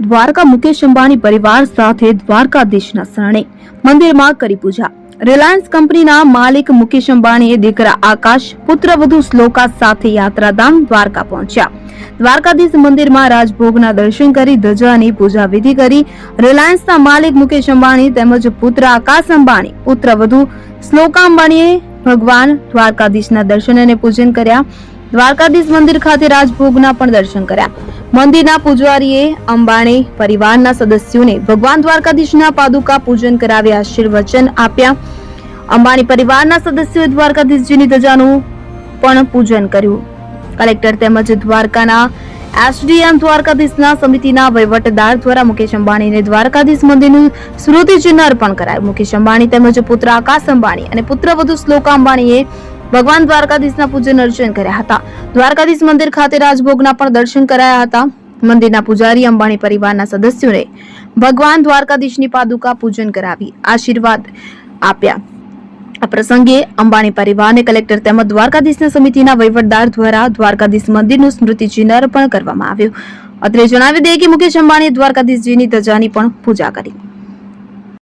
દ્વારકા મુકેશ અંબાણી પરિવાર સાથે દ્વારકાધીશના શરણે મંદિરમાં કરી પૂજા. રિલાયન્સ કંપનીના માલિક મુકેશ અંબાણીએ દીકરા આકાશ પુત્રવધુ શ્લોકા સાથે યાત્રાધામ દ્વારકા પહોંચ્યા. દ્વારકાધીશ મંદિરમાં રાજભોગના દર્શન કરી ધજાની પૂજા વિધિ કરી રિલાયન્સના માલિક મુકેશ અંબાણી તેમજ પુત્ર આકાશ અંબાણી પુત્રવધુ શ્લોકા અંબાણીએ ભગવાન દ્વારકાધીશના દર્શન અને પૂજન કર્યા. દ્વારકાધીશ મંદિર ખાતે રાજભોગના પણ દર્શન કર્યા. મંદિરના પૂજારીએ અંબાણી પરિવારના સદસ્યોને ભગવાન દ્વારકાધીશના પાદુકા પૂજન કરાવી આશીર્વચન આપ્યા. અંબાણી પરિવારના સદસ્યોએ દ્વારકાધીશજીની ધજાનું પણ પૂજન કર્યું. કલેક્ટર તેમજ દ્વારકાના એસડીએમ દ્વારકાધીશના સમિતિના વહીવટદાર દ્વારા મુકેશ અંબાણીને દ્વારકાધીશ મંદિરનું સ્મૃતિ ચિહ્ન અર્પણ કરાયું. મુકેશ અંબાણી તેમજ પુત્ર આકાશ અંબાણી અને પુત્રવધુ શ્લોકા અંબાણીએ ભગવાન દ્વારકાધીશના પૂજન અર્ચન કર્યા હતા. દ્વારકાધીશ મંદિર ખાતે રાજભોગના પણ દર્શન કરાયા હતા. મંદિરના પૂજારી, અંબાણી પરિવારના સદસ્યોને ભગવાન દ્વારકાધીશની પાદુકા પૂજન કરાવી આશીર્વાદ આપ્યા. આ પ્રસંગે અંબાણી પરિવારને કલેક્ટર તેમજ દ્વારકાધીશના સમિતિના વહીવટદાર દ્વારા દ્વારકાધીશ મંદિરનું સ્મૃતિચિહ્ન અર્પણ કરવામાં આવ્યું. અત્રે જણાવી દઈએ કે મુકેશ અંબાણીએ દ્વારકાધીશજીની ધજાની પણ પૂજા કરી.